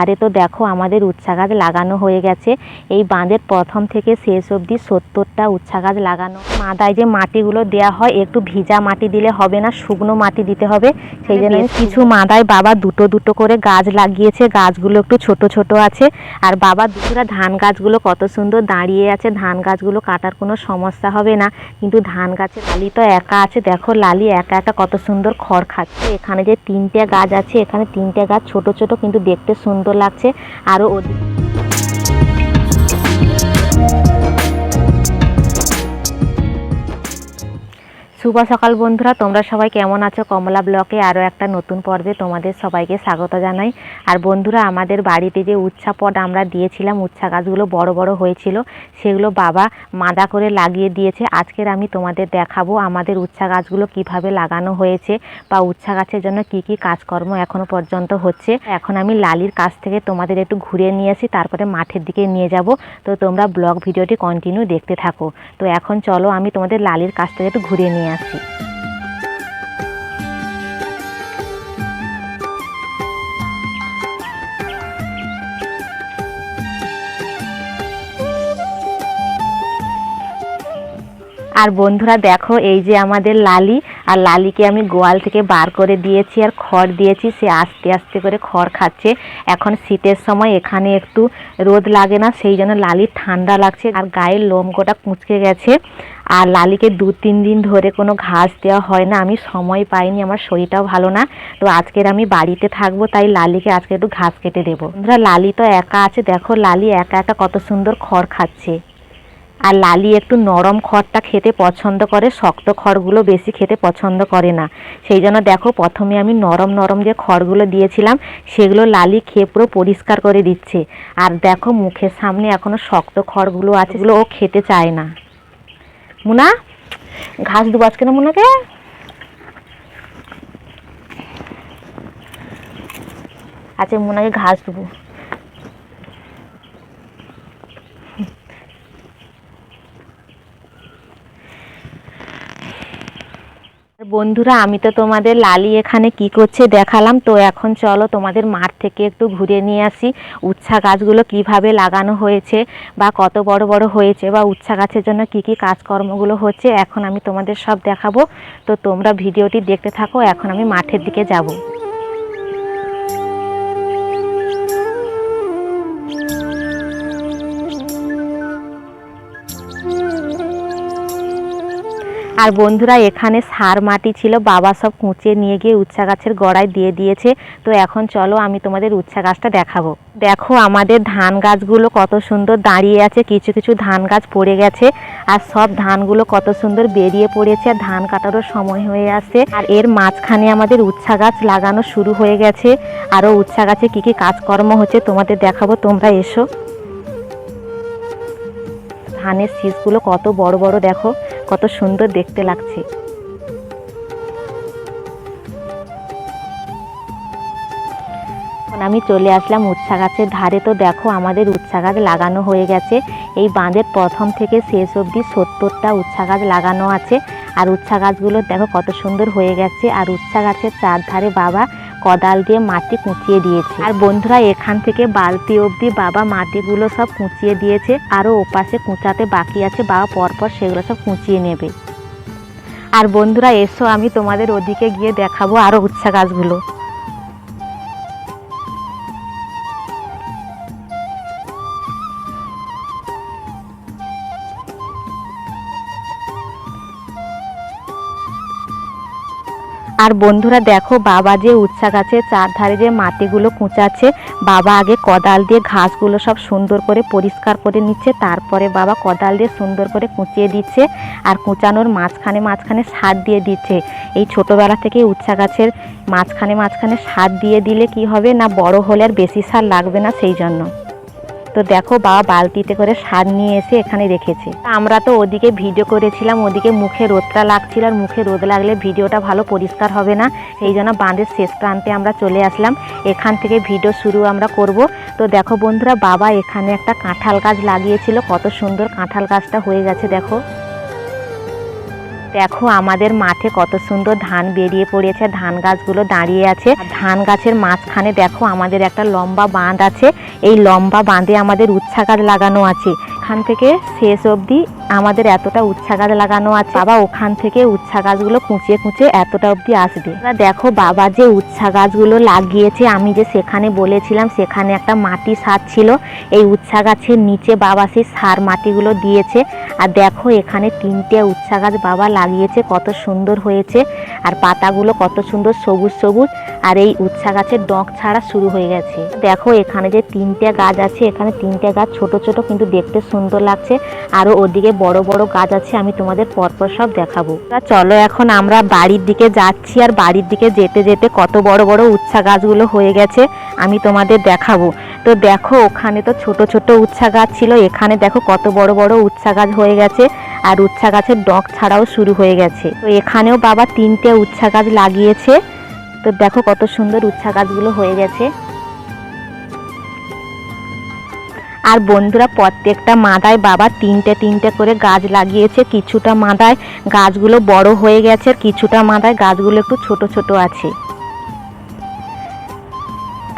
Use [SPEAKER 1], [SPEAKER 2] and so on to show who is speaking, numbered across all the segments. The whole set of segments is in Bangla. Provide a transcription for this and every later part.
[SPEAKER 1] আরে তো দেখো আমাদের উচ্ছা গাছ লাগানো হয়ে গেছে। এই বাঁধের প্রথম থেকে শেষ অবধি সত্তরটা উচ্ছা গাছ লাগানো। মাদায় যে মাটিগুলো দেয়া হয় একটু ভিজা মাটি দিলে হবে না শুকনো মাটি দিতে হবে। সেই জন্য কিছু মাদায় বাবা দুটো দুটো করে গাছ লাগিয়েছে। গাছগুলো একটু ছোট ছোট আছে। আর বাবা দুটোরা ধান গাছগুলো কত সুন্দর দাঁড়িয়ে আছে। ধান গাছগুলো কাটার কোনো সমস্যা হবে না। কিন্তু ধান গাছে লালি তো একা আছে। দেখো লালি একা একা কত সুন্দর খড় খাচ্ছে। এখানে যে তিনটে গাছ আছে এখানে তিনটে গাছ ছোট ছোট কিন্তু দেখতে সুন্দর লাগছে আরও শুভ সকাল বন্ধুরা, তোমরা সবাই কেমন আছো? কমলা ব্লকে আরও একটা নতুন পর্বে তোমাদের সবাইকে স্বাগত জানাই। আর বন্ধুরা, আমাদের বাড়িতে যে উচ্ছা পট আমরা দিয়েছিলাম, উচ্ছা গাছগুলো বড় বড় হয়েছিল, সেগুলো বাবা মাদা করে লাগিয়ে দিয়েছে। আজকের আমি তোমাদের দেখাবো আমাদের উচ্ছা গাছগুলো কীভাবে লাগানো হয়েছে বা উচ্ছা গাছের জন্য কি কি কাজকর্ম এখনও পর্যন্ত হচ্ছে। এখন আমি লালির কাছ থেকে তোমাদের একটু ঘুরিয়ে নিয়ে আসি, তারপরে মাঠের দিকে নিয়ে যাব। তো তোমরা ব্লগ ভিডিওটি কন্টিনিউ দেখতে থাকো। তো এখন চলো, আমি তোমাদের লালির কাছ থেকে একটু ঘুরিয়ে নিয়ে আসি আর বন্ধুরা দেখো, এই যে আমাদের লালি, আর লালিকে আমি গোয়াল থেকে বার করে দিয়েছি আর খড় দিয়েছি। সে আস্তে আস্তে করে খড় খাচ্ছে। এখন শীতের সময় এখানে একটু রোদ লাগে না, সেই জন্য লালির ঠান্ডা লাগছে আর গায়ের লোম গোটা কুঁচকে গেছে। আর লালিকে দু, তিন দিন ধরে কোনো ঘাস দেওয়া হয় না। আমি সময় পাইনি, আমার শরীরটাও ভালো না। তো আজকের আমি বাড়িতে থাকব, তাই লালিকে আজকে একটু ঘাস কেটে দেবো। বন্ধুরা, লালি তো একা আছে। দেখো, লালি একা একা কত সুন্দর খড় খাচ্ছে। আর লালি একটু নরম খড়টা খেতে পছন্দ করে, শক্ত খড়গুলো বেশি খেতে পছন্দ করে না। সেই জন্য দেখো, প্রথমে আমি নরম নরম যে খড়গুলো দিয়েছিলাম, সেগুলো লালি খেয়ে পুরো পরিষ্কার করে দিচ্ছে। আর দেখো, মুখের সামনে এখনও শক্ত খড়গুলো আছে ও খেতে চায় না। মুনা ঘাস দেবো আজকে না মুনাকে? আচ্ছা মুনাকে ঘাস দেবো বন্ধুরা, আমি তো তোমাদের লালি এখানে কি করছে দেখালাম। তো এখন চলো তোমাদের মাঠ থেকে একটু ঘুরে নিয়ে আসি, উচ্ছা গাছগুলো কীভাবে লাগানো হয়েছে বা কত বড় বড় হয়েছে বা উচ্ছা গাছের জন্য কি কি কাজকর্মগুলো হচ্ছে, এখন আমি তোমাদের সব দেখাবো। তো তোমরা ভিডিওটি দেখতে থাকো, এখন আমি মাঠের দিকে যাব। আর বন্ধুরা, এখানে সার মাটি ছিল, বাবা সব কুঁচিয়ে নিয়ে গিয়ে উচ্ছা গাছের গোড়ায় দিয়ে দিয়েছে। তো এখন চলো আমি তোমাদের উচ্ছা গাছটা দেখাবো। দেখো আমাদের ধান গাছগুলো কত সুন্দর দাঁড়িয়ে আছে, কিছু কিছু ধান গাছ পড়ে গেছে, আর সব ধানগুলো কত সুন্দর বেরিয়ে পড়েছে, আর ধান কাটারও সময় হয়ে আসছে। আর এর মাঝখানে আমাদের উচ্ছা গাছ লাগানো শুরু হয়ে গেছে। আরও উচ্ছা গাছে কী কী কাজকর্ম হচ্ছে তোমাদের দেখাবো, তোমরা এসো। ধানের শীষগুলো কত বড় বড়, দেখো। কত সুন্দর দেখতে লাগছে। আমি চলে আসলাম উচ্ছা গাছের ধারে। তো দেখো আমাদের উচ্ছা গাছ লাগানো হয়ে গেছে। এই বাঁধের প্রথম থেকে শেষ অবধি সত্তরটা উচ্ছা গাছ লাগানো আছে। আর উচ্ছা গাছগুলো দেখো কত সুন্দর হয়ে গেছে। আর উচ্ছা গাছের চারধারে বাবা কোদাল দিয়ে মাটি কুঁচিয়ে দিয়েছে। আর বন্ধুরা, এখান থেকে বালতি অবধি বাবা মাটিগুলো সব কুঁচিয়ে দিয়েছে। আরও ওপাশে কুঁচাতে বাকি আছে, বাবা পরপর সেগুলো সব কুঁচিয়ে নেবে। আর বন্ধুরা, এসো আমি তোমাদের ওদিকে গিয়ে দেখাবো আরও উচ্ছা গাছগুলো। আর বন্ধুরা দেখো, বাবা যে উচ্ছা গাছের চারধারে যে মাটিগুলো কুচাচ্ছে, বাবা আগে কোদাল দিয়ে ঘাসগুলো সব সুন্দর করে পরিষ্কার করে নিচ্ছে, তারপরে বাবা কোদাল দিয়ে সুন্দর করে কুঁচিয়ে দিচ্ছে আর কুচানোর মাঝখানে মাঝখানে সার দিয়ে দিচ্ছে। এই ছোটোবেলা থেকে উচ্ছা গাছের মাঝখানে মাঝখানে সার দিয়ে দিলে কি হবে না, বড় হলে আর বেশি সার লাগবে না, সেই জন্য। তো দেখো বাবা বালতিতে করে সার নিয়ে এসে এখানে রেখেছে। আমরা তো ওদিকে ভিডিও করেছিলাম, ওদিকে মুখে রোদটা লাগছিল আর মুখে রোদ লাগলে ভিডিওটা ভালো পরিষ্কার হবে না। সেই জন্য বাঁধের শেষ প্রান্তে আমরা চলে আসলাম। এখান থেকে ভিডিও শুরু আমরা করব। তো দেখো বন্ধুরা, বাবা এখানে একটা কাঁঠাল গাছ লাগিয়েছিল। কত সুন্দর কাঁঠাল গাছটা হয়ে গেছে দেখো। দেখো আমাদের মাঠে কত সুন্দর ধান বেরিয়ে পড়েছে, ধান গাছগুলো দাঁড়িয়ে আছে। ধান গাছের মাঝখানে দেখো আমাদের একটা লম্বা বাঁধ আছে, এই লম্বা বাঁধে আমাদের উচ্ছা গাছ লাগানো আছে। এখান থেকে শেষ অবধি আমাদের এতটা উচ্ছা গাছ লাগানো আছে। বাবা ওখান থেকে উচ্ছা গাছগুলো কুচিয়ে কুঁচিয়ে এতটা অবধি আসবে। দেখো বাবা যে উচ্ছা গাছগুলো লাগিয়েছে। আমি যে সেখানে বলেছিলাম, সেখানে একটা মাটি সার ছিল। এই উচ্ছা গাছের নিচে বাবা সেই সার মাটিগুলো দিয়েছে। আর দেখো এখানে তিনটে উচ্ছা গাছ বাবা লাগিয়েছে। কত সুন্দর হয়েছে। আর পাতাগুলো কত সুন্দর সবুজ সবুজ। আর এই উচ্ছা গাছের ডঁক ছাড়া শুরু হয়ে গেছে। দেখো, এখানে যে তিনটে গাছ আছে, এখানে তিনটে গাছ ছোট ছোট কিন্তু দেখতে সুন্দর লাগছে। আরও ওদিকে বড় বড় গাছ আছে, আমি তোমাদের পরপর সব দেখাবো। চলো এখন আমরা বাড়ির দিকে যাচ্ছি, আর বাড়ির দিকে যেতে যেতে কত বড় বড় উচ্ছা গাছগুলো হয়ে গেছে, আমি তোমাদের দেখাবো। তো দেখো, ওখানে তো ছোট ছোট উচ্ছা গাছ ছিল, এখানে দেখো কত বড় বড় উচ্ছা গাছ হয়ে গেছে, আর উচ্ছা গাছের ডক ছাড়াও শুরু হয়ে গেছে। তো এখানেও বাবা তিনটে উচ্ছা গাছ লাগিয়েছে। তো দেখো কত সুন্দর উচ্ছা গাছগুলো হয়ে গেছে। আর বন্ধুরা, প্রত্যেকটা মাদায় বাবা তিনটে তিনটে করে গাছ লাগিয়েছে। কিছুটা মাদায় গাছগুলো বড় হয়ে গেছে, কিছুটা মাদায় গাছগুলো একটু ছোট ছোট আছে।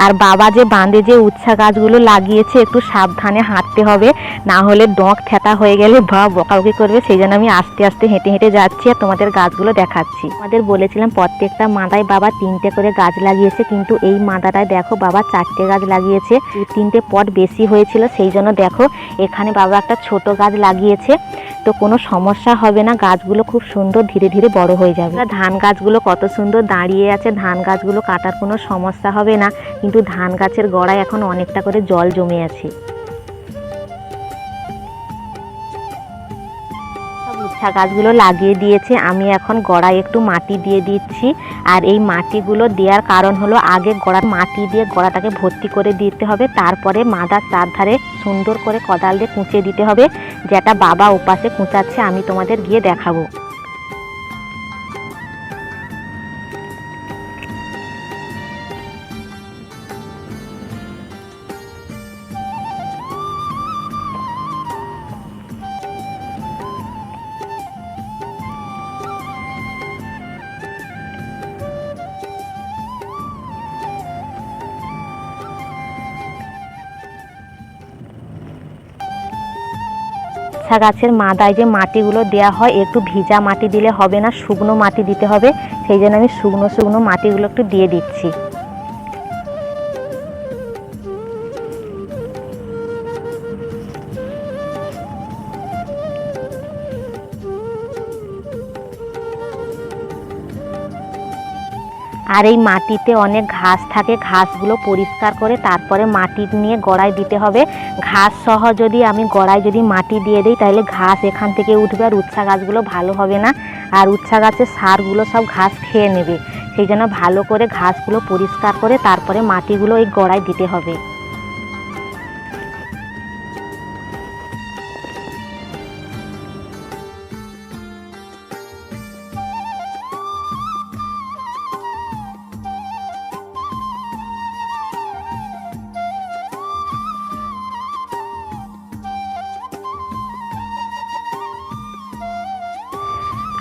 [SPEAKER 1] আর বাবা যে বাঁধে যে উচ্ছা গাছগুলো লাগিয়েছে, একটু সাবধানে হাঁটতে হবে, না হলে ডঁক থেতা হয়ে গেলে বা বকাবকি করবে, সেই জন্য আমি আস্তে আস্তে হেঁটে হেঁটে যাচ্ছি আর তোমাদের গাছগুলো দেখাচ্ছি। আমাদের বলেছিলাম প্রত্যেকটা মাদায় বাবা তিনটে করে গাছ লাগিয়েছে, কিন্তু এই মাদাটায় দেখো বাবা চারটে গাছ লাগিয়েছে, তিনটে পট বেশি হয়েছিল, সেই জন্য দেখো এখানে বাবা একটা ছোট গাছ লাগিয়েছে। তো কোনো সমস্যা হবে না। গাছগুলো খুব সুন্দর ধীরে ধীরে বড় হয়ে যাবে। ধান গাছগুলো কত সুন্দর দাঁড়িয়ে আছে। ধান গাছগুলো কাটার কোনো সমস্যা হবে না। কিন্তু ধান গাছের গড়ায় এখন অনেকটা করে জল জমে আছে। গাছগুলো লাগিয়ে দিয়েছে। আমি এখন গড়ায় একটু মাটি দিয়ে দিচ্ছি। আর এই মাটিগুলো দেওয়ার কারণ হলো আগে গড়ার মাটি দিয়ে গড়াটাকে ভর্তি করে দিতে হবে। তারপরে মাদার চারধারে সুন্দর করে কদাল দিয়ে কুঁচে দিতে হবে। যেটা বাবা ওপাশে কুঁচাচ্ছে, আমি তোমাদের গিয়ে দেখাবো। উচ্ছা গাছের মাদায় যে মাটিগুলো দেয়া হয়, একটু ভিজা মাটি দিলে হবে না, শুকনো মাটি দিতে হবে। সেই জন্য আমি শুকনো শুকনো মাটিগুলো একটু দিয়ে দিচ্ছি। আর এই মাটিতে অনেক ঘাস থাকে, ঘাসগুলো পরিষ্কার করে তারপরে মাটি নিয়ে গড়ায় দিতে হবে। ঘাস সহ যদি আমি গড়ায় যদি মাটি দিয়ে দিই, তাহলে ঘাস এখান থেকে উঠবে আর উচ্ছা গাছগুলো ভালো হবে না। আর উচ্ছা গাছের সারগুলো সব ঘাস খেয়ে নেবে। সেই জন্য ভালো করে ঘাসগুলো পরিষ্কার করে তারপরে মাটিগুলো এই গড়ায় দিতে হবে।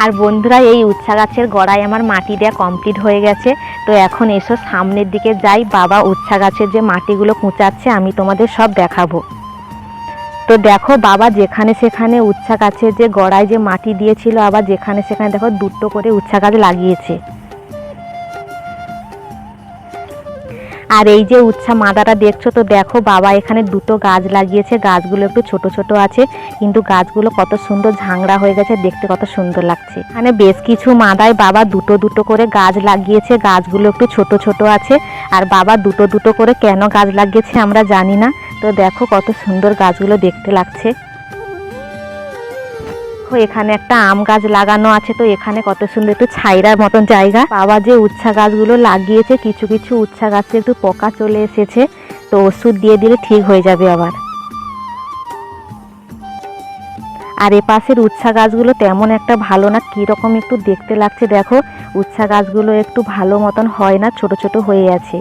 [SPEAKER 1] আর বন্ধুরা, এই উচ্ছা গাছের গোড়ায় আমার মাটি দেওয়া কমপ্লিট হয়ে গেছে। তো এখন এসো সামনের দিকে যাই। বাবা উচ্ছা গাছের যে মাটিগুলো কুঁচাচ্ছে, আমি তোমাদের সব দেখাবো। তো দেখো বাবা, যেখানে সেখানে উচ্ছা গাছের যে গড়ায় যে মাটি দিয়েছিল, আবার যেখানে সেখানে দেখো দুটো করে উচ্ছা গাছ লাগিয়েছে। আর এই যে উচ্ছা মাদাটা দেখছ তো দেখো, বাবা এখানে দুটো গাছ লাগিয়েছে, গাছগুলো একটু ছোট ছোট আছে, কিন্তু গাছগুলো কত সুন্দর ঝাংড়া হয়ে গেছে, দেখতে কত সুন্দর লাগছে। এখানে বেশ কিছু মাদায় বাবা দুটো দুটো করে গাছ লাগিয়েছে, গাছগুলো একটু ছোট ছোট আছে, আর বাবা দুটো দুটো করে কেন গাছ লাগিয়েছে আমরা জানি না। তো দেখো কত সুন্দর গাছগুলো দেখতে লাগছে। দেখো, এখানে একটা আম গাছ লাগানো আছে তো, এখানে কত সুন্দর একটু ছাইরার মতন জায়গা। বাবা যে উচ্ছা গাছগুলো লাগিয়েছে, কিছু কিছু উচ্ছা গাছে একটু পোকা চলে এসেছে, তো ওষুধ দিয়ে দিলে ঠিক হয়ে যাবে আবার। আর এ পাশের উচ্ছা গাছগুলো তেমন একটা ভালো না, কীরকম একটু দেখতে লাগছে, দেখো। উচ্ছা গাছগুলো একটু ভালো মতন হয় না, ছোট ছোট হয়ে আছে।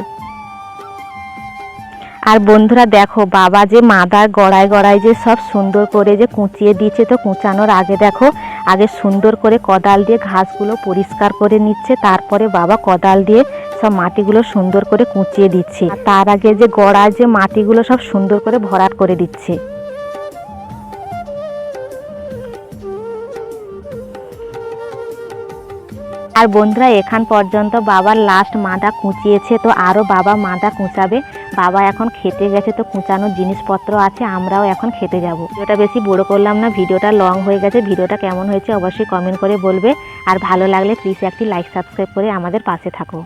[SPEAKER 1] আর বন্ধুরা দেখো, বাবা যে মাদার গড়ায় গড়ায় যে সব সুন্দর করে যে কুঁচিয়ে দিয়েছে তো কুচানোর আগে দেখো, আগে সুন্দর করে কোদাল দিয়ে ঘাসগুলো পরিষ্কার করে নিচ্ছে, তারপরে বাবা কোদাল দিয়ে সব মাটিগুলো সুন্দর করে কুঁচিয়ে দিচ্ছে। তার আগে যে গড়ায় যে মাটিগুলো সব সুন্দর করে ভরাট করে দিচ্ছে। আর বন্ধুরা, এখান পর্যন্ত বাবার লাস্ট মাদা কুঁচিয়েছে, তো আরও বাবা মাদা কুচাবে। বাবা এখন খেতে গেছে তো কুচানোর জিনিসপত্র আছে, আমরাও এখন খেতে যাব। ভিডিওটা বেশি বড় করলাম না, ভিডিওটা লং হয়ে গেছে, ভিডিওটা কেমন হয়েছে অবশ্যই কমেন্ট করে বলবে। আর ভালো লাগলে প্লিজ একটি লাইক সাবস্ক্রাইব করে আমাদের পাশে থাকো।